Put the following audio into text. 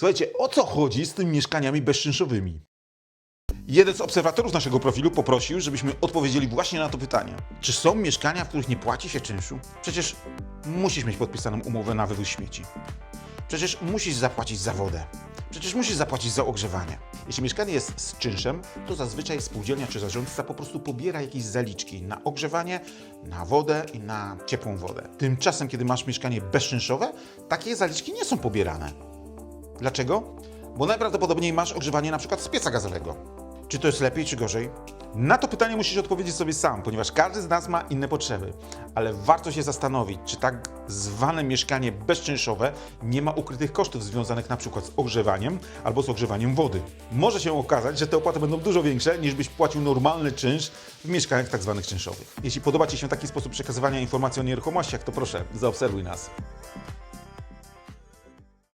Słuchajcie, o co chodzi z tymi mieszkaniami bezczynszowymi? Jeden z obserwatorów naszego profilu poprosił, żebyśmy odpowiedzieli właśnie na to pytanie. Czy są mieszkania, w których nie płaci się czynszu? Przecież musisz mieć podpisaną umowę na wywóz śmieci. Przecież musisz zapłacić za wodę. Przecież musisz zapłacić za ogrzewanie. Jeśli mieszkanie jest z czynszem, to zazwyczaj spółdzielnia czy zarządca po prostu pobiera jakieś zaliczki na ogrzewanie, na wodę i na ciepłą wodę. Tymczasem, kiedy masz mieszkanie bezczynszowe, takie zaliczki nie są pobierane. Dlaczego? Bo najprawdopodobniej masz ogrzewanie przykład z pieca gazowego. Czy to jest lepiej, czy gorzej? Na to pytanie musisz odpowiedzieć sobie sam, ponieważ każdy z nas ma inne potrzeby. Ale warto się zastanowić, czy tak zwane mieszkanie bezczynszowe nie ma ukrytych kosztów związanych przykład z ogrzewaniem albo z ogrzewaniem wody. Może się okazać, że te opłaty będą dużo większe niż byś płacił normalny czynsz w mieszkaniach tak zwanych czynszowych. Jeśli podoba Ci się taki sposób przekazywania informacji o nieruchomościach, to proszę, zaobserwuj nas.